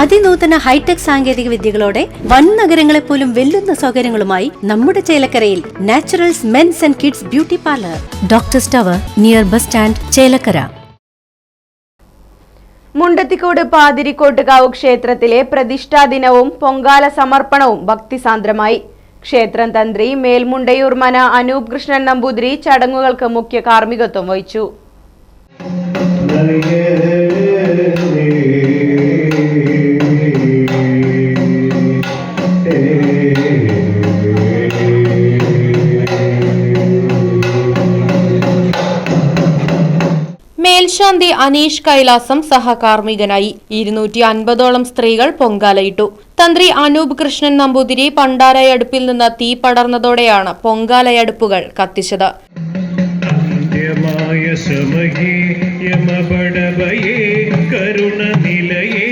അതിനൂതന hi tech സാങ്കേതിക വിദ്യകളോടെ വൻ നഗരങ്ങളെ പോലും വെല്ലുന്ന സൗകര്യങ്ങളുമായി നമ്മുടെ ചേലക്കരയിൽ naturals men's and kids beauty parlour. Doctor tower near bus stand Chelakkara. Mundathikode Pathirikottukavu ക്ഷേത്രത്തിലെ പ്രതിഷ്ഠാ ദിനവും പൊങ്കാല സമർപ്പണവും ഭക്തിസാന്ദ്രമായി. ക്ഷേത്രം തന്ത്രി മേൽമുണ്ടയൂർ മന അനൂപ് കൃഷ്ണൻ നമ്പൂതിരി ചടങ്ങുകൾക്ക് മുഖ്യ കാർമ്മികത്വം വഹിച്ചു. മേൽശാന്തി അനീഷ് കൈലാസം സഹകാർമ്മികനായി. ഇരുന്നൂറ്റി അൻപതോളം സ്ത്രീകൾ പൊങ്കാലയിട്ടു. തന്ത്രി അനൂപ് കൃഷ്ണൻ നമ്പൂതിരി പണ്ടാരയടുപ്പിൽ നിന്ന് തീ പടർന്നതോടെയാണ് പൊങ്കാലയടുപ്പുകൾ കത്തിച്ചത്. കരുണ നിലയേ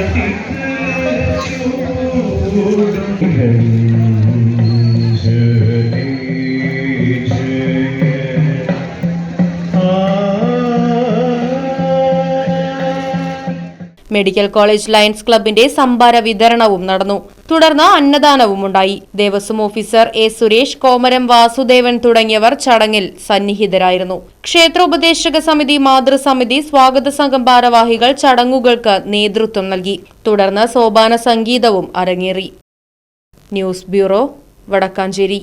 കരുണ നിലയേ മെഡിക്കൽ കോളേജ് ലയൺസ് ക്ലബിന്റെ സംഭാര വിതരണവും നടന്നു. തുടർന്ന് അന്നദാനവും ഉണ്ടായി. ദേവസ്വം ഓഫീസർ എ സുരേഷ് കോമരം വാസുദേവൻ തുടങ്ങിയവർ ചടങ്ങിൽ സന്നിഹിതരായിരുന്നു. ക്ഷേത്രോപദേശക സമിതി മാതൃസമിതി സ്വാഗത സംഘം ഭാരവാഹികൾ ചടങ്ങുകൾക്ക് നേതൃത്വം നൽകി. തുടർന്ന് സോപാന സംഗീതവും അരങ്ങേറി. News bureau Vadakkanchery.